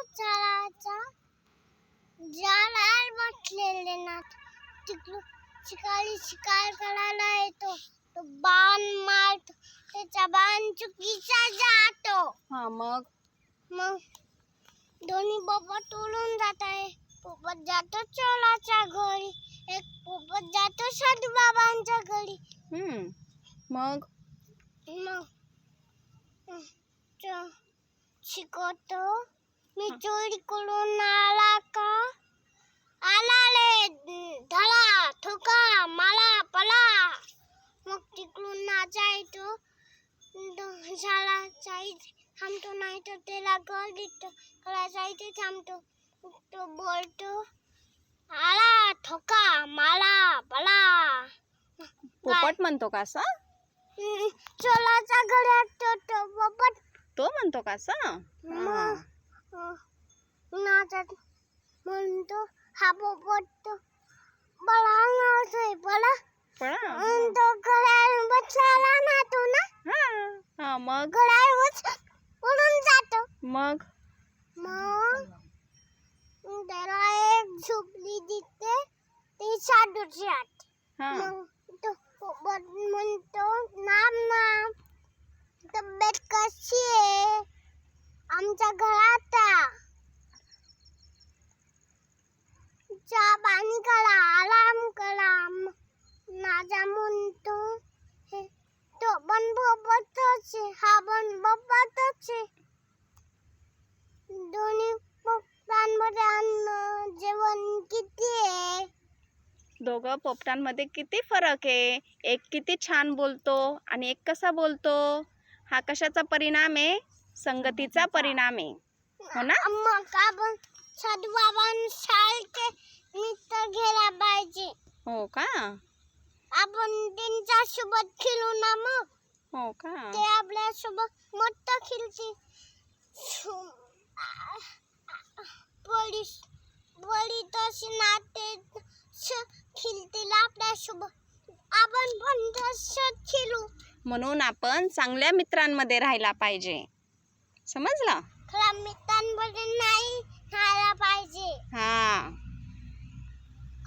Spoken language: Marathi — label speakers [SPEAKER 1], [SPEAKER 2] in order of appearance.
[SPEAKER 1] माझे पिल्लू झाडाचा झाडावर बसलेले ना तिकडून शिकारी शिकार करायला येतो तो बाण मारतो त्याचा बाण चुकीचा जातो
[SPEAKER 2] हा मग
[SPEAKER 1] मग दोन्ही पोपट तोडून जात आहे पोपट जातो चोलाच्या घरी एक पोपट जातो साधू बाबांच्या घरी
[SPEAKER 2] हम्म मग
[SPEAKER 1] मग हं, च- शिकवतो मी चोरी करून आला का? आला रे धडा ठोका मला पला मग तिकडून नाचा येतो द- झाला साईड थांबतो नाही तर त्याला घर देतो कळाचा इथे थांबतो. तो बोलतो आला ठोका मला पला
[SPEAKER 2] पोपट म्हणतो का असा?
[SPEAKER 1] चोलाचा घरात तो तो पोपट.
[SPEAKER 2] तो म्हणतो का असा.
[SPEAKER 1] मग अं, नाचत म्हणतो हा पोपट तो बळा नाचतोय बळा
[SPEAKER 2] पळा
[SPEAKER 1] आणि तो घड्याळ बसला ना तो ना
[SPEAKER 2] हा हा मग
[SPEAKER 1] घड्याळ उच उडून जातो
[SPEAKER 2] मग
[SPEAKER 1] मग त्याला एक झोपली दिसते ती साधूची आत
[SPEAKER 2] हा
[SPEAKER 1] मग तो पोपट म्हणतो नाम नाम तब्येत कशी आहे आमच्या घरात चहा पाणी करा आराम करा. माझा म्हणतो हे तो पण बोबतच आहे हा पण बोबतच आहे. दोन्ही पोपटांमध्ये अन्न जेवण किती आहे?
[SPEAKER 2] दोघं पोपटांमध्ये किती फरक आहे? एक किती छान बोलतो आणि एक कसा बोलतो? हा कशाचा परिणाम आहे? संगतीचा परिणाम आहे. हो ना?
[SPEAKER 1] मग आपण बाबांसारखे मित्र घ्यायला पाहिजे.
[SPEAKER 2] हो का?
[SPEAKER 1] आपण त्यांच्यासोबत खेळू ना मग?
[SPEAKER 2] हो का?
[SPEAKER 1] ते आपल्यासोबत मस्त खेळते पोलीस तसे नाते खेळतील आपल्यासोबत आपण पण तसं खेळू.
[SPEAKER 2] म्हणून आपण चांगल्या मित्रांमध्ये राहायला पाहिजे. समजलं
[SPEAKER 1] खरा मित्रांमध्ये नाही राहायला पाहिजे
[SPEAKER 2] हा